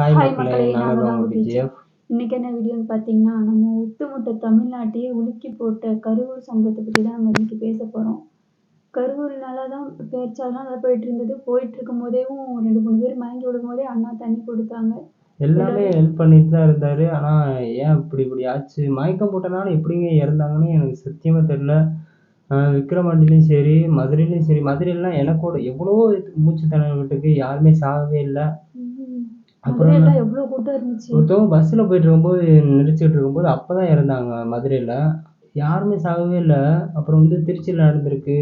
Hi மக்களே தான் உங்கள் இன்னைக்கு என்ன வீடியோன்னு பார்த்தீங்கன்னா நம்ம ஒட்டுமொத்த தமிழ்நாட்டையே உலுக்கி போட்ட கரூர் சம்பவத்தை பற்றி தான் நம்ம இன்னைக்கு பேச போகிறோம் கரூர் நல்லா தான் பேச்சாலாம் நல்லா போயிட்டு இருந்தது. போயிட்டு இருக்கும் போதேவும் ரெண்டு மூணு பேர் மயங்கி விடும் போதே அண்ணா தண்ணி கொடுத்தாங்க. எல்லாமே ஹெல்ப் பண்ணிட்டு தான் இருந்தார். ஆனால் ஏன் இப்படி இப்படி ஆச்சு? மயக்கம் போட்டனால எப்படிங்க இறந்தாங்கன்னு எனக்கு சத்தியமாக தெரில விக்ரமாண்டிலையும் சரி மதுரையிலையும் சரி. மதுரையிலாம் எனக்கோட எவ்வளவோ மூச்சு திணறலுக்கு யாருமே சாகவே இல்லை. அப்புறம் எவ்வளோ கூட்டம் இருந்துச்சு? ஒருத்தவங்க பஸ்ஸில் போயிட்டு இருக்கும்போது நடிச்சுக்கிட்டு இருக்கும்போது அப்போ தான் இறந்தாங்க மதுரையில். யாருமே சாகவே இல்லை. அப்புறம் வந்து திருச்சியில் நடந்திருக்கு.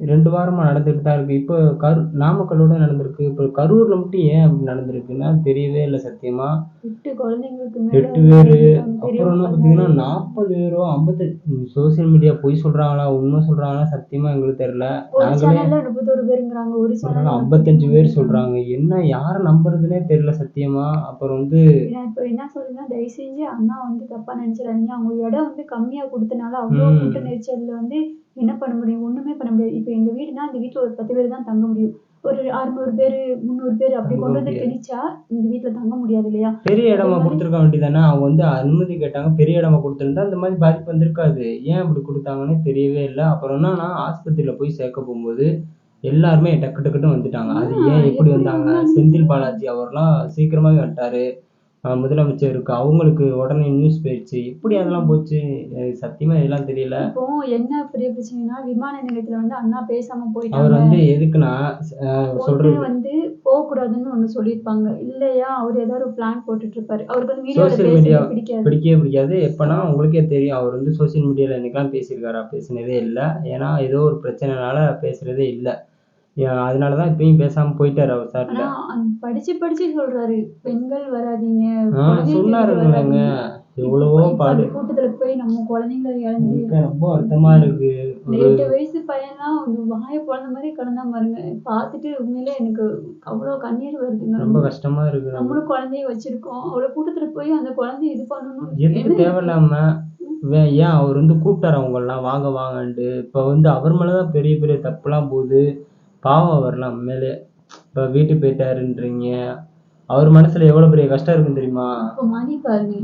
ரெண்டு வாரமாக நடந்துக்கிட்டு தான் இருக்குது இப்போ கரு நாமக்கல்லோட நடந்திருக்கு. இப்போ கரூரில் மட்டும் ஏன் அப்படி நடந்திருக்குன்னா தெரியவே இல்லை சத்தியமாக எட்டு குழந்தைங்களுக்கு எட்டு பேர் அப்புறம் என்ன பார்த்தீங்கன்னா நாற்பது பேரோ ஐம்பத்தஞ்சு சோஷியல் மீடியா பொய் சொல்கிறாங்களா உண்மை சொல்கிறாங்களா சத்தியமாக எங்களுக்கு தெரில நாங்களே ஐம்பத்தஞ்சு பேர் சொல்கிறாங்க என்ன யாரை நம்புறதுனே தெரில சத்தியமாக அப்புறம் வந்து இப்போ என்ன சொல்றேன்னா தயவு செஞ்சு அண்ணா வந்து தப்பா நினைச்சிடாதீங்க. அவங்க இடம் வந்து கம்மியா கொடுத்தனால அவ்வளோ. கூட்ட நெரிச்சல்ல வந்து என்ன பண்ண முடியும்? ஒண்ணுமே பண்ண முடியாது. இப்போ எங்க வீடுனா இந்த வீட்ல ஒரு பத்து பேர் தான் தங்க முடியும். ஒரு அறுநூறு பேர் முந்நூறு பேர் அப்படி கொண்டு வந்து. திணிச்சா இந்த வீட்ல தங்க முடியாது இல்லையா? பெரிய இடமா கொடுத்துருக்க வேண்டியதானே அவங்க வந்து அனுமதி கேட்டாங்க. பெரிய இடமா கொடுத்துருந்தா இந்த மாதிரி பாதிப்பு வந்திருக்காது. ஏன் அப்படி கொடுத்தாங்கன்னே தெரியவே இல்லை. அப்புறம் என்னன்னா ஆஸ்பத்திரியில போய் சேர்க்க போகும்போது எல்லாருமே டக்கு டக்குன்னு வந்துட்டாங்க. அது ஏன் எப்படி வந்தாங்க? செந்தில் பாலாஜி அவர்லாம் சீக்கிரமாவே வந்துட்டாரு. ஆஹ் முதலமைச்சருக்கு அவங்களுக்கு உடனே நியூஸ் போயிடுச்சு. எப்படி அதெல்லாம் போச்சு? எனக்கு சத்தியமா இதெல்லாம் தெரியல. இப்போ என்ன பெரிய பிரச்சனைனா விமான நிலையத்துல வந்து அண்ணா பேசாம அவர் போயிட்டாங்க வந்து எதுக்குன்னா ஒண்ணு சொல்றது வந்து போக கூடாதுன்னு ஒண்ணு சொல்லியிருப்பாங்க. இல்லையா? அவர் ஏதாவது ஒரு பிளான் போட்டுட்டு இருப்பாரு அவருக்கு வந்து media பேசவே பிடிக்காது. பிடிக்கவே பிடிக்காது. எப்போனா உங்களுக்கே தெரியும் அவர் வந்து சோஷியல் மீடியாவில் என்னைக்கெல்லாம் பேசியிருக்காரா பேசினதே இல்லை. ஏன்னா ஏதோ ஒரு பிரச்சனைனால பேசுறதே இல்லை. அதனால தான் இப்பயும் பேசாமல் போயிட்டார் அவர் ஆனா அந்த படிச்சு படிச்சு சொல்றாரு. பெண்கள் வராதீங்க. ஆ வராதீங்க. எவ்வளவோ இப்ப பாடு. அந்த கூட்டத்துல போய் நம்ம குழந்தைங்களை இழந்து எனக்கு ரொம்ப வருத்தமா இருக்கு. ஒரு எட்டு வயசு பையன்லாம் வந்து வாய குழந்த மாதிரி கிடந்தா பாருங்க. பார்த்துட்டு உண்மையிலே எனக்கு அவ்வளவு கண்ணீர் வருதுங்க. ரொம்ப கஷ்டமா இருக்கு. நம்ம நம்மளும் குழந்தைய வச்சிருக்கோம். அவ்வளவு கூட்டத்துல போய் அந்த குழந்தைய இது பண்ணணும். எதுக்கு தேவையில்லாம வே- ஏன் அவர் வந்து கூப்பிட்டாரு அவங்கெல்லாம் வாங்க வாங்கன்ட்டு. இப்போ வந்து அவர் மேலதான் பெரிய பெரிய தப்புலாம் போகுது. பாவம் அவர்லாம் மேலே இப்போ வீட்டுக்கு போயிட்டாருன்றீங்க. அவர் மனசுல எவ்வளவு பெரிய கஷ்டம் இருக்குன்னு தெரியுமா? இப்போ மணி பாருங்க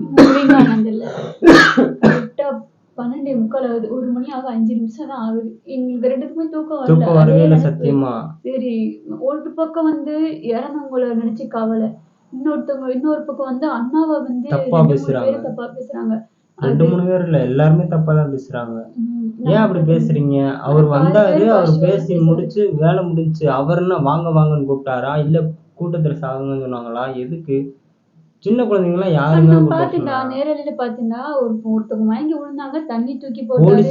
பன்னெண்டே முக்கால் ஆகுது ஒரு மணி ஆக அஞ்சு நிமிஷம் தான் ஆகுது. எங்களுக்கு ரெண்டுக்குமே தூக்கம் வரல. தூக்கம் வரவே அதே இல்லை நினைப்பு. சத்தியமா. சரி ஒரு பக்கம் வந்து இறந்தவங்கள நினைச்சு கவலை. இன்னொருத்தவங்க இன்னொரு பக்கம் வந்து அண்ணாவை வந்து தப்பா ரெண்டு மூணு பேசுறாங்க. தப்பா பேசுறாங்க. ரெண்டு மூணு பேர் இல்ல எல்லாருமே தப்பா தான் பேசுறாங்க ஏன் அப்படி பேசுறீங்க? அவர் வந்தாரு அவர் பேசி. முடிச்சு வேலை முடிஞ்சுச்சு அவர் என்ன வாங்க வாங்கன்னு கூப்பிட்டாரா? இல்ல கூட்டத்துல சாகுங்கன்னு சொன்னாங்களா? எதுக்கு? சின்ன யாருங்க நான் கூப்பிட பாத்துட்டா? நேரடியில பாத்தீங்கன்னா ஒரு ஒருத்தவங்க மயங்கி விழுந்தாங்க தண்ணி தூக்கி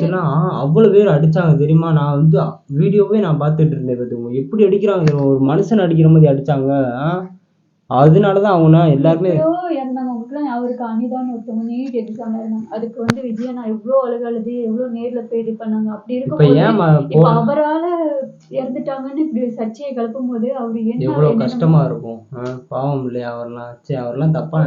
எல்லாம் அவ்வளவு பேர் அடிச்சாங்க தெரியுமா? நான் வந்து வீடியோவே நான் பார்த்துட்டு இருந்தேன் பாத்துக்கோங்க. எப்படி அடிக்கிறாங்க? ஒரு மனுஷன் அடிக்கிற மாதிரி அடிச்சாங்க? அதனாலதான் அவங்க எல்லாருமே எவ்வளோ இறந்தவங்களுக்குலாம் அவருக்கு அனிதான்னு ஒருத்தவங்க நீட் எக்ஸாம்ல இருந்தாங்க. அதுக்கு வந்து விஜயனா எவ்வளோ அழுகு அழுது எவ்வளோ நேர்ல போய் இது பண்ணாங்க. அப்படி இப்ப இருக்கும்போது ஏன் ம- இப்ப அவரால இறந்துட்டாங்கன்னு இப்படி சர்ச்சையை கிளப்பும் போது அவர் என்ன எவ்வளவு என்னென்னமோ கஷ்டமா இருக்கும். பாவம் இல்லையா அவர்லாம். சே அவர்லாம் தப்பா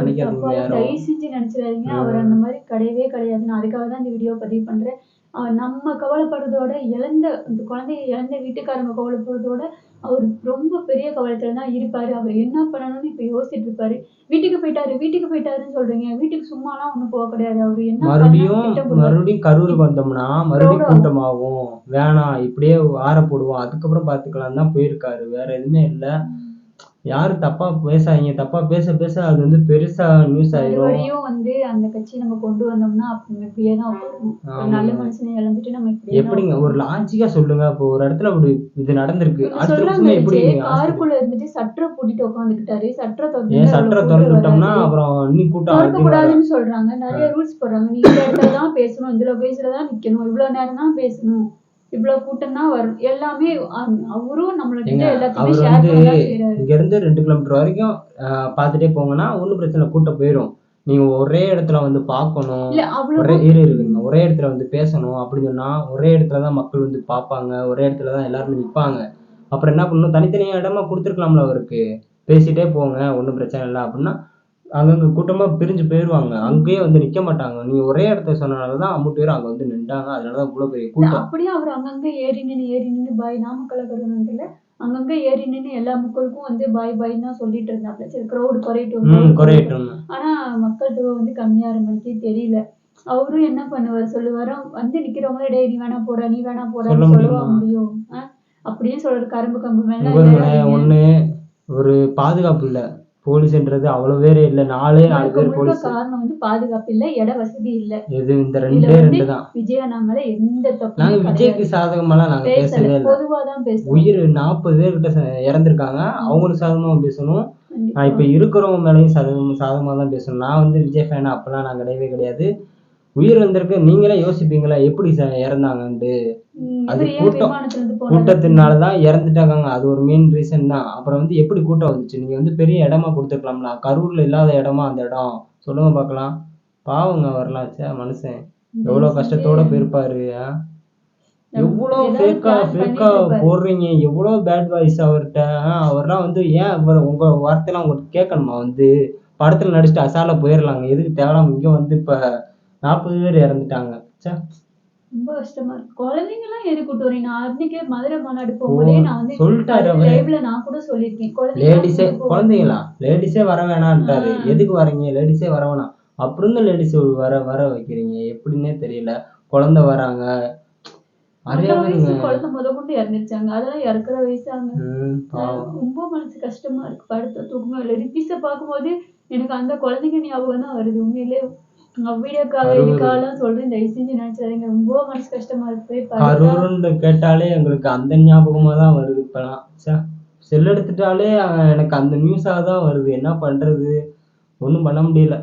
யாரும் தயவு செஞ்சு நினைச்சிடாதீங்க. அவர் அந்த மாதிரி கிடையவே கிடையாது. நான் அதுக்காக தான் இந்த வீடியோ பதிவு பண்றேன். நம்ம கவலைப்படுறதோட இழந்த அந்த குழந்தைய இழந்த வீட்டுக்காரங்க கவலைப்படுறதோட அவர் ரொம்ப பெரிய கவலத்துல தான் இருப்பாரு. அவர் என்ன பண்ணணும்னு இப்ப யோசிச்சுட்டு இருப்பாரு. வீட்டுக்கு போயிட்டாரு வீட்டுக்கு போயிட்டாருன்னு சொல்றீங்க. வீட்டுக்கு சும்மாலாம் ஒண்ணும் போக கிடையாது. அவர் என்ன மறுபடியும். மறுபடியும் கரூருக்கு வந்தோம்னா மறுபடியும் கூட்டமாகும். வேணாம் இப்படியே ஆற போடுவோம். அதுக்கப்புறம் பாத்துக்கலாம் தான் போயிருக்காரு. வேற எதுவுமே இல்ல. யாரும் தப்பா பேசாதீங்க தப்பா பேச பேச அது வந்து பெருசா நியூஸ் ஆயிரும். வந்து அந்த கட்சி நம்ம கொண்டு வந்தோம்னா இப்படியே தான் ஒரு நல்ல. மனுஷனை இழந்துட்டு நம்ம எப்படிங்க? ஒரு லாஜிக்கா சொல்லுங்க. இப்போ ஒரு இடத்துல அப்படி இது நடந்திருக்கு. சொல்றாங்க hospital- காருக்குள்ள இருந்துட்டு சட்டரை பூட்டிட்டு உட்காந்துக்கிட்டாரு சட்டரை ஏன் சட்டரை திறந்து விட்டோம்னா திறந்து அப்புறம் இன்னும் கூட்டம் திறக்க கூடாதுன்னு சொல்றாங்க. நிறைய ரூல்ஸ் போடுறாங்க. நீ இந்த இடத்துல தான் பேசணும். இந்த வயசுல தான் நிக்கணும். இவ்வளவு நேரம் தான் பேசணும். இவ்வளவு கூட்டம் தான் வரும். எல்லாமே அவரும் எல்லாத்தையுமே ஷேர் பண்ண செய்யறாரு இங்க இருந்து ரெண்டு கிலோமீட்டர் வரைக்கும் ஆஹ், பார்த்துட்டே போங்கன்னா ஒன்றும் பிரச்சனை கூட்டம் போயிடும் நீங்க ஒரே இடத்துல வந்து பார்க்கணும். ஒரே இரு இருக்குங்க ஒரே இடத்துல வந்து பேசணும் அப்படின்னு சொன்னா ஒரே இடத்துல தான் மக்கள் வந்து பார்ப்பாங்க. ஒரே இடத்துல தான் எல்லாருமே நிற்பாங்க அப்புறம் என்ன பண்ணணும்? தனித்தனியா இடமா கொடுத்துருக்கலாம்ல அவருக்கு. பேசிட்டே போங்க ஒன்றும் பிரச்சனை இல்லை அப்படின்னா அங்கங்க கூட்டமா பிரிஞ்சு போயிடுவாங்க அங்கேயே வந்து நிக்க மாட்டாங்க. நீங்க ஒரே இடத்த சொன்னனால தான் பேர் அங்க வந்து நின்றாங்க. அதனால தான் இவ்வளோ பெரிய இல்ல, கூட்டம். அப்படியே அவர் அங்கங்க ஏறி நின்னு ஏறி நின்னு பாய் நாமக்கல் கருவனத்துல அங்கங்க ஏறி நின்னு எல்லா மக்களுக்கும் வந்து பாய் பாய்ன்னு தான் சொல்லிட்டு இருந்தாப்ல. சரி க்ரௌடு ம் குறையட்டும். குறையட்டும். ஆனா மக்கள் தொகை வந்து கம்மியாகிற மாதிரிக்கே தெரியல. அவரும் என்ன பண்ணுவார்? சொல்லுவாரு வந்து நிக்கிறவங்களே டேய் நீ வேணா போடா நீ வேணா சொல்ல போடான்னு சொல்லவா முடியுமா? முடியும். ஆ? அப்படியே சொல்றாரு கரும்பு கம்பு மேல பாருங்களேன் ஏறாதீங்க. ஒண்ணு ஒரு பாதுகாப்பு இல்ல. போலீஸ்ன்றது அவ்வளவு பேரே இல்ல. நாலே நாலு பேர் போலீஸ். காரணம் வந்து பாதுகாப்பு இல்ல இட வசதி இல்ல. எது இந்த ரெண்டே ரெண்டு தான். விஜய் மேல எந்த நாங்க தப்புமே விஜய்க்கு சாதகமாலாம் நாங்க பேசவே இல்லை. பொதுவா தான் பேசுறோம் உயிர் நாற்பது பேர்கிட்ட ச- இறந்திருக்காங்க. அவங்களுக்கு சாதகமா பேசணும். நான் இப்ப இருக்கிறவங்க மேலேயும் சாதகம் சாதகமா தான் பேசணும். நான் வந்து விஜய் ஃபேன் அப்பெல்லாம் நான் கிடையவே கிடையாது. உயிர் வந்திருக்கு நீங்களே யோசிப்பீங்களா எப்படி இறந்தாங்கன்ட்டு? அது கூட்டம். விமானத்துல இருந்து போனாரு? கூட்டத்தினால தான் இறந்துட்டாங்க அது ஒரு மெயின் ரீசன் தான். அப்புறம் வந்து எப்படி கூட்டம் வந்துச்சு? நீங்க வந்து பெரிய இடமா கொடுத்துருக்கலாம்ல. கரூர்ல இல்லாத இடமா அந்த இடம்? சொல்லுங்க பார்க்கலாம். பாவங்க அவர்லாம் ச்சே மனுஷன். எவ்வளவு கஷ்டத்தோட போயிருப்பாரு ஏதாவது ஃபேக்கா ஃபேக்கா. போடுறீங்க. எவ்வளவு பேட் வாய்ஸ் அவர்கிட்ட அவர்லாம் வந்து ஏன் அவர் உங்க வார்த்தையெல்லாம் உங்களுக்கு கேட்கணுமா வந்து? படத்துல நடிச்சுட்டு அசால போயிடலாங்க எதுக்கு தேவையில்லாம இங்க வந்து இப்ப நாற்பது பேர் இறந்துட்டாங்க. ரொம்ப கஷ்டமா இருக்கு. குழந்தைங்க எல்லாம் எது கூட்டு வரீங்க. அன்னைக்கே மதுரை மாநாடு போகும்போதே நான் வந்து சொல்லிட்டாரு. லைவ்ல நான் கூட சொல்லியிருக்கேன். லேடிஸே குழந்தைங்களா? லேடிஸே வர வேணான்ட்டாரு. எதுக்கு வரீங்க? லேடிஸே வர வேணாம். அப்படின்னு லேடிஸ் வர வர வைக்கிறீங்க. எப்படின்னே தெரியல. குழந்தை வராங்க. அறியாமருங்க வயசு குழந்தை முத கொண்டு இறந்துருச்சாங்க. அதெல்லாம் இறக்குற வயசாங்க ரொம்ப மனசு கஷ்டமா இருக்கு. படத்தை தூக்கமே இல்லை. ரிப்பீஸை பார்க்கும்போது எனக்கு அந்த குழந்தைங்க ஞாபகம் தான் வருது. உண்மையிலே வீடியோக்காக கரூர். இதுக்காகலாம் சொல்றேன். தயவு செஞ்சு நினைச்சாதீங்க ரொம்ப மனசு கஷ்டமா இருக்கு. போய் பார்த்தா கரூர்னு கேட்டாலே எங்களுக்கு அந்த ஞாபகமா தான் வருது இப்பெல்லாம். செல் எடுத்துட்டாலே எனக்கு அந்த நியூஸாக தான் வருது. என்ன பண்றது? ஒன்றும் பண்ண முடியல.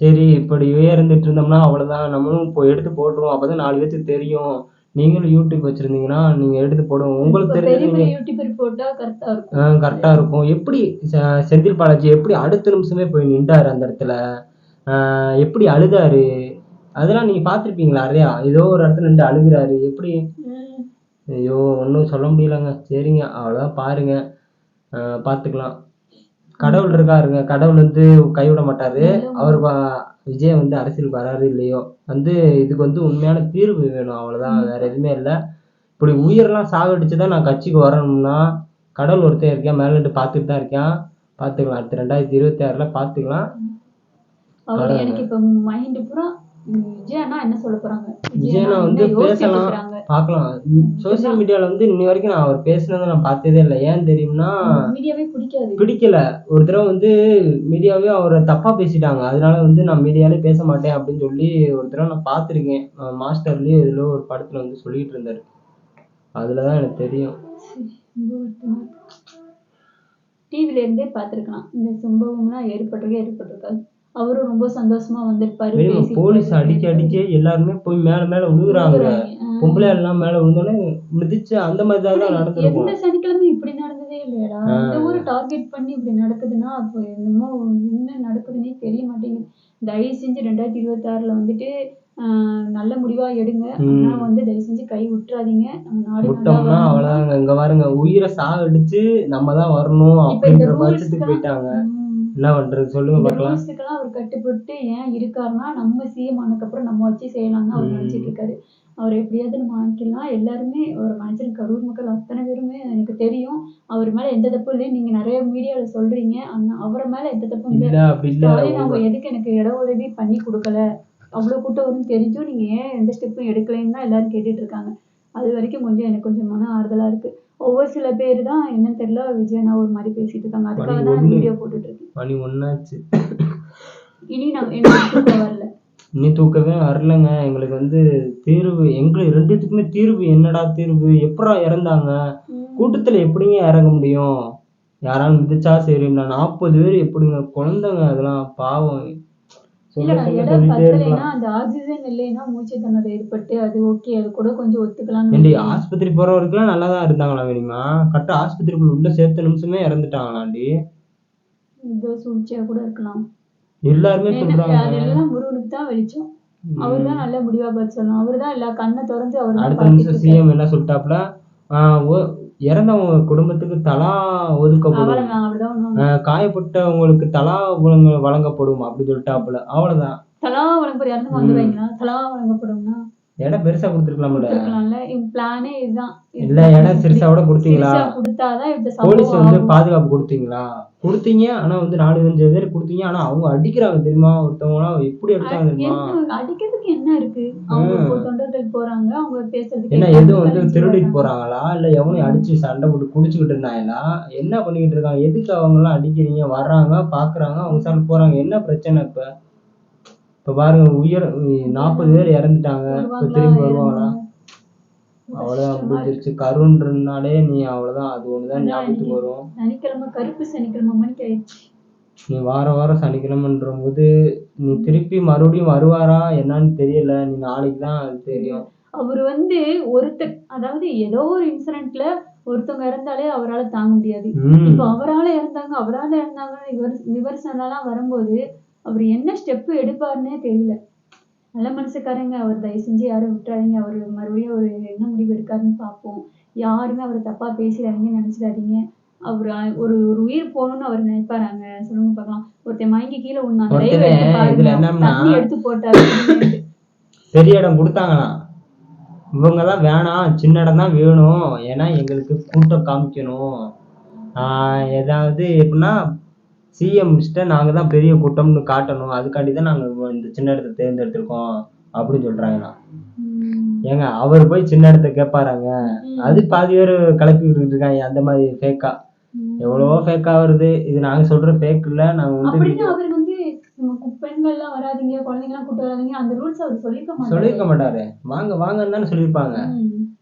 சரி இப்படியே இருந்துட்டு இருந்தோம்னா அவ்வளவுதான். நம்மளும் இப்போ எடுத்து போட்டுருவோம். அப்பதான் நாலு பேருக்கு தெரியும். நீங்களும் யூடியூப் வச்சிருந்தீங்கன்னா நீங்க எடுத்து போடுவோம் உங்களுக்கு பெரிய யூடியூபர் போட்டா கரெக்டா இருக்கும். கரெக்டா இருக்கும். எப்படி செந்தில் பாலாஜி எப்படி அடுத்த நிமிஷமே போய் நின்றாரு அந்த இடத்துல? எப்படி அழுதாரு? அதெல்லாம் நீங்க பார்த்துருப்பீங்களா நிறையா ஏதோ ஒரு இடத்துல நின்று அழுகுறாரு. எப்படி? ஐயோ ஒன்றும் சொல்ல முடியலங்க. சரிங்க அவ்வளோதான் பாருங்க. பார்த்துக்கலாம். கடவுள் இருக்காருங்க கடவுள் வந்து கைவிட மாட்டாரு. அவர் விஜய் வந்து அரசியல் வராரு இல்லையோ? வந்து இதுக்கு வந்து உண்மையான தீர்வு வேணும். அவ்வளோதான் வேற எதுவுமே இல்லை. இப்படி உயிரெல்லாம் சாகடிச்சு தான் நான் கட்சிக்கு வரணும்னா கடவுள் ஒருத்தன் இருக்கேன் மேலே பார்த்துட்டு தான் இருக்கேன். பார்த்துக்கலாம். அடுத்த ரெண்டாயிரத்தி இருபத்தி ஆறில் பார்த்துக்கலாம். அவர் எனக்கு இப்ப மைண்ட் பூரா உம் விஜய் அண்ணா என்ன சொல்ல போறாங்க? விஜய் அண்ணா அண்ணா வந்து பேசலாம். பார்க்கலாம். சோசியல் மீடியால வந்து இன்னி வரைக்கும் நான் அவர் பேசுனதை நான் பார்த்ததே இல்லை. ஏன் தெரியும்னா மீடியாவே பிடிக்காது. பிடிக்கல. ஒரு தடவை வந்து மீடியாவே அவரை தப்பா பேசிட்டாங்க. அதனால வந்து நான் மீடியாலே பேச மாட்டேன் அப்படின்னு சொல்லி ஒரு தடவை நான் பார்த்துருக்கேன். மாஸ்டர்லயே இதுல ஒரு படத்துல வந்து சொல்லிட்டு இருந்தாரு. அதுலதான் எனக்கு தெரியும். டிவில இருந்தே பார்த்திருக்கலாம். இந்த சம்பவம்லாம் ஏற்பட்டிருக்கே ஏற்பட்டிருக்காது அவரும் ரொம்ப சந்தோஷமா வந்திருப்பாரு போலீஸ் அடிக்க அடிக்க எல்லாருமே போய் மேல மேல விழுகுறாங்க. பொம்பளை எல்லாம் மேல விழுந்தோடனே மிதிச்சு அந்த மாதிரி தான் எந்த நடந்திருக்கும் சனிக்கிழமை இப்படி நடந்ததே இல்லையடா. இந்த ஊரை டார்கெட் பண்ணி இப்படி நடக்குதுன்னா அப்போ என்னமோ என்ன நடக்குதுன்னே தெரிய மாட்டேங்குது. தயவு செஞ்சு ரெண்டாயிரத்தி இருபத்தி ஆறுல வந்துட்டு நல்ல முடிவா எடுங்க. ஆனா வந்து தயவு செஞ்சு கை விட்டுறாதீங்க. நம்ம நாடு விட்டோம்னா. அவ்வளவுதாங்க. இங்க பாருங்க உயிரை சாகடிச்சு நம்ம தான் வரணும் அப்படின்ற பட்சத்துக்கு க்கு- போயிட்டாங்க. என்ன பண்றது? சொல்லுங்க பார்க்கலாம். அவர் கட்டுப்பட்டு ஏன் இருக்காருன்னா நம்ம சிஎம் ஆனதுக்கப்புறம் நம்ம வச்சு செய்யலாம்னு அவர் நினைச்சிட்டு இருக்காரு. அவர் எப்படியாவது நம்ம ஆக்கிடலாம். எல்லாருமே ஒரு மனுஷன் கரூர் மக்கள் அத்தனை பேருமே எனக்கு தெரியும் அவர் மேல எந்த தப்பும் இல்லை நீங்க நிறைய மீடியால சொல்றீங்க. ஆனா அவரை மேல எந்த தப்பும் இல்லை. அவங்க எதுக்கு எனக்கு இட உதவி பண்ணி கொடுக்கல? அவ்வளவு கூட்டம் வரும் தெரிஞ்சும் நீங்க ஏன் எந்த ஸ்டெப்பும் எடுக்கலைன்னு தான் எல்லாரும் கேட்டுட்டு இருக்காங்க. அது வரைக்கும் கொஞ்சம் எனக்கு கொஞ்சம் மன ஆறுதலா இருக்கு. ஒவ்வொரு சில பேர் தான் என்னன்னு தெரியல விஜயனா ஒரு மாதிரி பேசிட்டு இருக்காங்க. அதுக்காக தான். வீடியோ போட்டுட்டு இருக்கேன். மணி ஒன்னாச்சு. இனி நான் எனக்கு தூக்கம் வரல. இன்னி தூக்கமே வரலங்க. எங்களுக்கு வந்து தீர்வு எங்களுக்கு ரெண்டுத்துக்குமே தீர்வு என்னடா தீர்வு? எப்படா இறந்தாங்க? கூட்டத்துல எப்படிங்க இறங்க முடியும்? யாராலும் மிதிச்சா சரி நான் நாற்பது பேர் எப்படிங்க? குழந்தைங்க அதெல்லாம் பாவம். இல்லடா இடம் பத்தலைன்னா அந்த ஆக்சிஜன் இல்லைன்னா மூச்சு திணறல் ஏற்பட்டு அது ஓகே அது கூட கொஞ்சம் ஒத்துக்கலாம்னு ஏண்டி. ஆஸ்பத்திரி போறவருக்குலாம் நல்லா தான் இருந்தாங்களா வேணுமா கரெக்டா ஆஸ்பத்திரிக்குள்ள உள்ள சேர்த்த நிமிஷமே இறந்துட்டாங்களாண்டி. இதோ சூழ்ச்சியா கூட இருக்கலாம். எல்லாருமே சொல்றாங்க. அதெல்லாம் முருகனுக்கு தான் வெளிச்சம். அவர் தான் நல்ல முடிவா பதில் சொல்லணும். அவர் தான் எல்லா கண்ணை திறந்து அவர் அடுத்த நிமிஷம். சிஎம் என்ன சொல்லிட்டாப்ல இறந்தவங்க குடும்பத்துக்கு தலா ஒதுக்கப்படும். அவ்வளவுதான் ஆஹ் காயப்பட்டவங்களுக்கு தலா வழங்க- வழங்கப்படும் அப்படி சொல்லிட்டாப்புல. அவ்வளவுதான். தலா வழங்கப்படும் வந்துடுவாங்களா தலா வழங்கப்படும்னா இடம் பெருசா கொடுத்துருக்கலாம்ல. கொடுத்துருக்கலாம்ல. இவங்க பிளானே இதுதான். இல்ல இடம் கொடுத்தீங்களா? சிறுசா கொடுத்தாதான் இந்த போலீஸ் வந்து. பாதுகாப்பு கொடுத்தீங்களா? கொடுத்தீங்க ஆனா வந்து நாலு அஞ்சு பேர் கொடுத்தீங்க. ஆனா அவங்க அடிக்கிறாங்க தெரியுமா? ஒருத்தவங்க எப்படி அடிச்சாங்க தெரியுமா? என்ன அடிக்கிறதுக்கு என்ன இருக்கு? அவங்க தொண்டர்கள் போறாங்க அவங்க பேசுறதுக்கு என்ன எதுவும் வந்து திருடிட்டு. போறாங்களா? இல்ல எவனையும் அடிச்சு சண்டை போட்டு குடிச்சுக்கிட்டு இருந்தாங்களா? என்ன பண்ணிக்கிட்டு இருக்காங்க? எதுக்கு அவங்க எல்லாம் அடிக்கிறீங்க? வர்றாங்க பாக்குறாங்க அவங்க சார் போறாங்க. என்ன பிரச்சனை இப்ப? இப்ப பாருங்க உயர் நாற்பது பேர் இறந்துட்டாங்க. இப்ப திரும்பி வருவாங்களா? இருக்கு. முடிஞ்சிருச்சு கருன்றனாலே நீ அவ்வளவுதான் அது ஒண்ணுதான் அதான் ஞாபகத்துக்கு வரும். சனிக்கிழமை கருப்பு சனிக்கிழமை மணிக்கு ஆயிடுச்சு. நீ வார வாரம் சனிக்கிழமைன்ற போது நீ திருப்பி மறுபடியும் வருவாரா என்னன்னு தெரியல. நீ நாளைக்கு தான் அது தெரியும். அவர் வந்து ஒருத்தர் அதாவது ஏதோ ஒரு இன்சிடென்ட்ல ஒருத்தவங்க இறந்தாலே அவரால தாங்க முடியாது. இப்போ அவரால இறந்தாங்க அவரால இறந்தாங்க விமர்சனம்லாம் வரும்போது அவர் என்ன ஸ்டெப் எடுப்பாருன்னே தெரியல. நல்ல மனசுக்காரங்க அவர் தயவு செஞ்சு யாரும் விட்டுறாதீங்க. அவர் மறுபடியும் அவர் என்ன முடிவு எடுக்காருன்னு பார்ப்போம். யாருமே அவரை தப்பா பேசிடாதீங்க நினைச்சிடாதீங்க. அவர் ஒரு ஒரு உயிர் போகணும்னு அவர் நினைப்பாராங்க. சொல்லுங்க பார்க்கலாம். ஒருத்தன் மயங்கி கீழே ஒருத்தன் எடுத்து போட்டாரு. பெரிய இடம் கொடுத்தாங்களாம். இவங்க தான் வேணாம். சின்ன இடம் தான் வேணும். ஏன்னா எங்களுக்கு கூட்டம் காமிக்கணும். ஏதாவது எப்படின்னா சிஎம் நாங்கள் தான் பெரிய கூட்டம்னு காட்டணும். அதுக்காண்டி தான் நாங்கள் இந்த சின்ன இடத்த தேர்ந்தெடுத்திருக்கோம் அப்படின்னு சொல்றாங்களாம் ம். ஏங்க அவர் போய் சின்ன இடத்த கேட்பாராங்க. அது பாதி பேர் கிளப்பி விட்டுட்டு இருக்காங்க. அந்த மாதிரி ஃபேக்கா. எவ்வளவோ ஃபேக்கா வருது? இது நாங்க சொல்ற ஃபேக் இல்ல. நாங்க வந்து அவர் வந்து நம்ம பெண்கள் எல்லாம் வராதீங்க குழந்தைங்க எல்லாம் கூட்டு வராதீங்க. அந்த ரூல்ஸ் அவர் சொல்லிக்க மாட்டாரு. சொல்லியிருக்க மாட்டாரு. வாங்க வாங்கன்னு தானே சொல்லியிருப்பாங்க.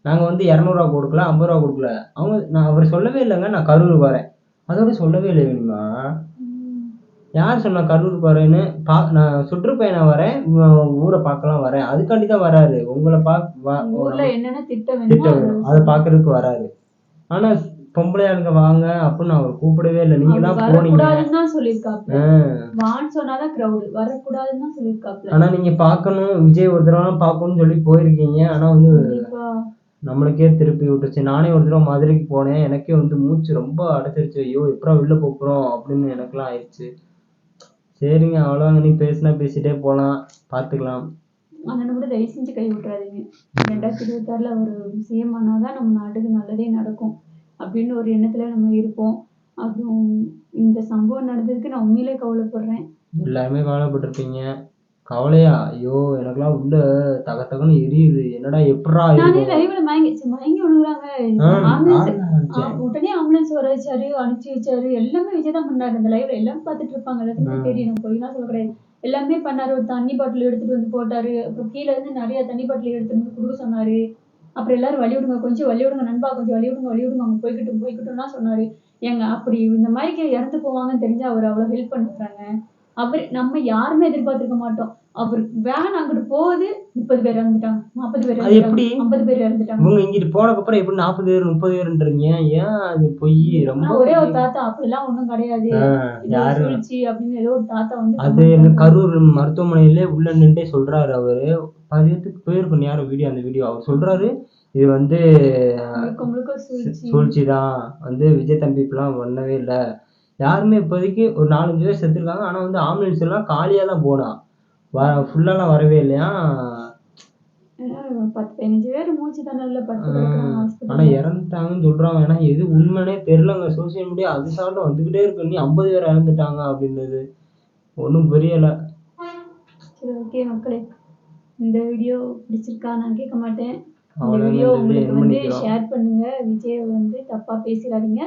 நாங்க வந்து இரநூறுவா கொடுக்கல ஐம்பது ரூபா கொடுக்கல. அவங்க நான் அவர் சொல்லவே இல்லைங்க. நான் கரூர் வரேன் அதோட சொல்லவே இல்லை வேணுமா. யார் சொன்னா கரூர் வரேன்னு பா நான் சுற்றுப்பயணம் வரேன் ஊரை பார்க்கலாம் வரேன். அதுக்காண்டி தான் வராரு. உங்களை பா வா- உங்க ஊர்ல என்னென்ன திட்டம் திட்டம் அதை பார்க்கறதுக்கு வராரு. ஆனா பொம்பளை ஆளுங்க வாங்க அப்படின்னு அவர் கூப்பிடவே இல்லை. நீங்க தான் போனீங்க. ஆனா நீங்க பார்க்கணும். விஜய் ஒரு தடவை பார்க்கணும்னு சொல்லி போயிருக்கீங்க. ஆனா வந்து நம்மளுக்கே திருப்பி விட்டுருச்சு. நானே ஒரு தடவை மதுரைக்கு போனேன். எனக்கே வந்து மூச்சு ரொம்ப அடைச்சிருச்சு ஐயோ எப்படா வெளில போப் போறோம் அப்படின்னு எனக்குலாம் ஆயிடுச்சு. சரிங்க அவ்வளோங்க நீ பேசினா பேசிட்டே போலாம். பார்த்துக்கலாம் அண்ணனை கூட தயவு செஞ்சு கை விட்டுறாதீங்க. ரெண்டாயிரத்தி இருபத்தாறுல அவர் சிஎம் ஆனாதான் நம்ம நாட்டுக்கு நல்லதே நடக்கும் அப்படின்னு ஒரு எண்ணத்துல நம்ம இருப்போம். அப்புறம் இந்த சம்பவம் நடந்ததுக்கு நான் உண்மையிலே கவலைப்படுறேன். எல்லாருமே கவலைப்பட்டிருப்பீங்க. கவலையா? ஐயோ எனக்கெல்லாம் உள்ள தக தகன்னு எரியுது. என்னடா எப்படா நானே மயங்கி மயங்கி விழுகுறாங்க. ஆம்புலன்ஸ். உடனே ஆம்புலன்ஸ் வர வச்சாரு அனுப்பிச்சு வச்சாரு. எல்லாமே விஜய் தான் பண்ணாரு. இந்த லைவ்ல எல்லாமே பார்த்துட்டு இருப்பாங்க. எல்லாத்துக்குமே. தெரியும். பொய்லாம் சொல்ல கிடையாது. எல்லாமே பண்ணாரு. ஒரு தண்ணி பாட்டில் எடுத்துட்டு வந்து போட்டாரு. அப்புறம் கீழ இருந்து நிறைய தண்ணி பாட்டில் எடுத்துட்டு வந்து கொடுக்க சொன்னாரு. அப்புறம் எல்லாரும் வழி விடுங்க கொஞ்சம் வழி விடுங்க நண்பா கொஞ்சம் வழி விடுங்க வழி விடுங்க. அவங்க போய்கிட்டும் போய்கிட்டும்லாம் சொன்னாரு. ஏங்க அப்படி இந்த மாதிரி இறந்து போவாங்கன்னு தெரிஞ்சு அவர் அவ்வளவு ஹெல்ப் பண்ணுறாங்க அவர் நம்ம யாருமே எதிர்பார்த்திருக்க மாட்டோம். அவர் வேன் அங்கிட்டு போகுது முப்பது பேர் இறந்துட்டாங்க. நாற்பது பேர் அது எப்படி? இறந்துட்டாங்க ஐம்பது பேர் இறந்துட்டாங்க. இவங்க இங்கிட்டு போனதுக்கு அப்புறம் எப்படி நாற்பது பேர் முப்பது பேருன்றீங்க ஏன் அது பொய்? ரொம்ப ஒரே ஒரு தாத்தா அப்படிலாம் ஒண்ணும் கிடையாது. சூழ்ச்சி அப்படின்னு ஏதோ ஒரு தாத்தா வந்து அது கரூர் மருத்துவமனையிலே உள்ள நின்றே சொல்றாரு அவரு. பதினெட்டுக்கு போயிருக்கும் யாரும் வீடியோ அந்த வீடியோ. அவர் சொல்றாரு இது வந்து சூழ்ச்சி. தான் வந்து விஜய் தம்பி இப்பெல்லாம் பண்ணவே இல்லை. யாருமே இப்போதைக்கு ஒரு நாலஞ்சு பேர் செத்துருக்காங்க. ஆனா வந்து ஆம்புலன்ஸ் எல்லாம் காலியா தான் போனா. வ ஃபுல்லாலாம் வரவே இல்லையா? பத்து பதினஞ்சு பேர் மூச்சு திணறல படுத்து ஆனா கிடக்குறாங்க இறந்துட்டாங்கன்னு சொல்றாங்க. ஏன்னா எது உண்மைனே தெரியலங்க. சோசியல் மீடியா அது சார்ந்த வந்துகிட்டே இருக்கு. நீ ஐம்பது பேர் இறந்துட்டாங்க அப்படின்றது ஒன்றும் புரியல. சரி ஓகே மக்களே. இந்த வீடியோ பிடிச்சிருக்கா? நான் கேட்க மாட்டேன். இந்த வீடியோ உங்களுக்கு வந்து. ஷேர் பண்ணுங்க. விஜய் வந்து தப்பா பேசிடாதீங்க.